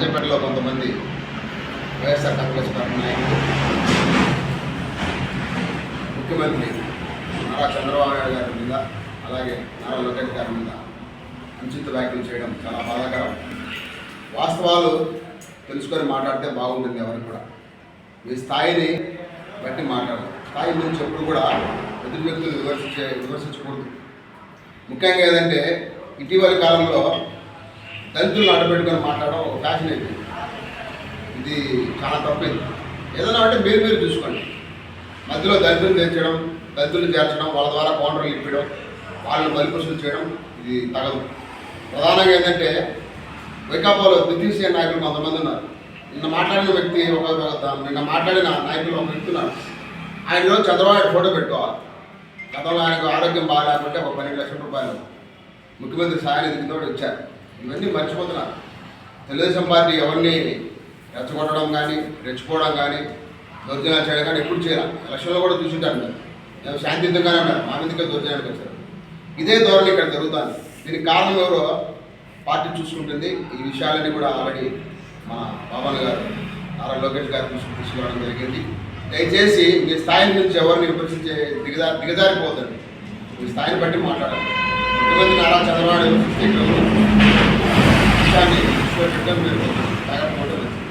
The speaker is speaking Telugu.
రాజపేటలో కొంతమంది వైఎస్ఆర్ కాంగ్రెస్ పార్టీ నాయకులు ముఖ్యమంత్రి నారా చంద్రబాబు నాయుడు గారి మీద అలాగే నారా లోకేష్ గారి మీద అనుచిత వ్యాఖ్యలు చేయడం చాలా బాధాకరం. వాస్తవాలు తెలుసుకొని మాట్లాడితే బాగుంటుంది ఎవరు కూడా. మీ స్థాయిని బట్టి మాట్లాడాలి స్థాయి నుంచి ఎప్పుడు కూడా ఎదురు వ్యక్తులు విమర్శించే విమర్శించకూడదు. ముఖ్యంగా ఏదంటే ఇటీవలి కాలంలో దళితులను అడ్డుపెట్టుకొని మాట్లాడడం ఒక ఫ్యాషన్ అయిపోయింది ఇది చాలా తప్పైంది ఏదైనా అంటే మీరు మీరు చూసుకోండి. మధ్యలో దళితులు చేర్చడం దళితులు చేర్చడం వాళ్ళ ద్వారా కౌంటర్లు ఇప్పడం వాళ్ళని బలిపరుసలు చేయడం ఇది తగదు. ప్రధానంగా ఏంటంటే వైకాపాలో ద్వితీయ నాయకులు కొంతమంది ఉన్నారు. నిన్న మాట్లాడిన వ్యక్తి ఒక నిన్న మాట్లాడిన నాయకులు ఒక వ్యక్తి ఉన్నారు. ఆయన ఈరోజు చంద్రబాబు ఫోటో పెట్టుకోవాలి. గతంలో ఆయనకు ఆరోగ్యం బాగాలేకపోతే ఒక పన్నెండు లక్షల రూపాయలు ముఖ్యమంత్రి సాయ నిధి వచ్చారు ఇచ్చారు. ఇవన్నీ మర్చిపోతున్నారు తెలుగుదేశం పార్టీ ఎవరిని రెచ్చగొట్టడం కానీ రెచ్చిపోవడం కానీ దౌర్జన్యాలు చేయడం కానీ ఎప్పుడు చేయాలి. ఎలక్షన్లో కూడా చూసింటారు మీరు. మేము శాంతియుతంగానే ఉన్నారు మా మీదకే దౌర్జన్యానికి వచ్చారు. ఇదే ధోరణి ఇక్కడ జరుగుతుంది. దీనికి కారణం ఎవరో పార్టీ చూసుకుంటుంది. ఈ విషయాలన్నీ కూడా ఆల్రెడీ మా పవన్ గారు నారా లోకేష్ గారు తీసుకు తీసుకురావడం జరిగింది. దయచేసి మీ స్థాయి నుంచి ఎవరిని విమర్శించే దిగదా దిగజారిపోతుంది మీ స్థాయిని బట్టి మాట్లాడాలి ముఖ్యమంత్రి నారా చంద్రబాబు টেবিল টাকা